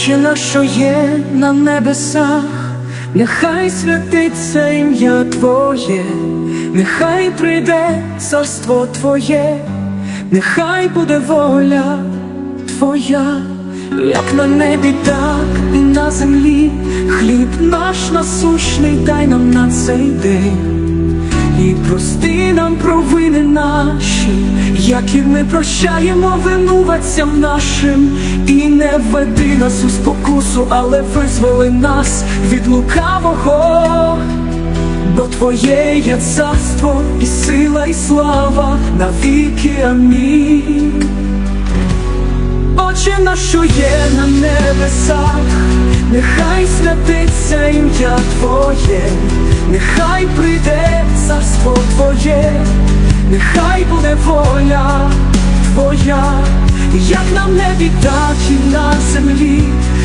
Отче наш, що є на небесах, нехай святиться ім'я Твоє, нехай прийде царство Твоє, нехай буде воля Твоя, як на небі, так і на землі, хліб наш насущний дай нам на цей день. Прости нам провини наші, як і ми прощаємо винуватцям нашим, і не введи нас у спокусу, але визволи нас від лукавого, бо Твоє є царство, і сила, і слава навіки. Амінь. Отче наш, є на небесах, нехай святиться ім'я Твоє, нехай прийде царство Твоє, нехай буде воля Твоя, як на небі, так і на землі,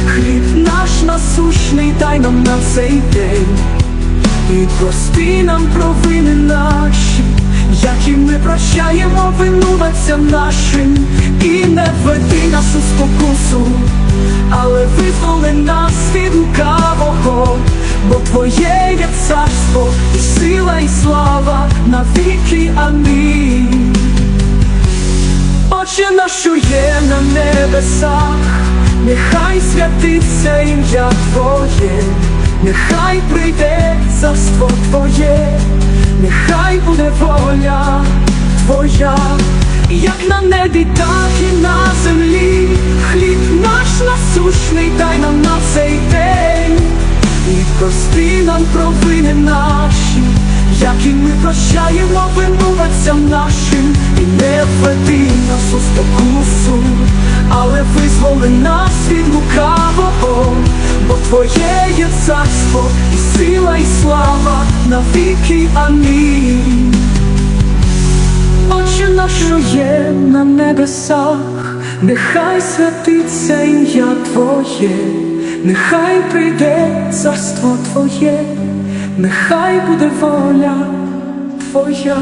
хліб наш насущний дай нам на цей день. І прости нам провини наші, як і ми прощаємо винуватцям нашим, і не введи нас у спокусу, але визволи нас царство, і сила, і слава навіки. Амінь. Отче наш, що є на небесах, нехай святиться ім'я Твоє, нехай прийде царство Твоє, нехай буде воля Твоя, як на небі, так і на землі, хліб наш насущний дай нам на цей день, прости нам провини наші, як і ми прощаємо винуватцям нашим, і не введи нас у спокусу, але визволи нас від лукавого, бо Твоє є царство, і сила, і слава навіки. Амінь. Отче наш, є на небесах, нехай святиться ім'я Твоє, нехай прийде царство Твоє, нехай буде воля Твоя.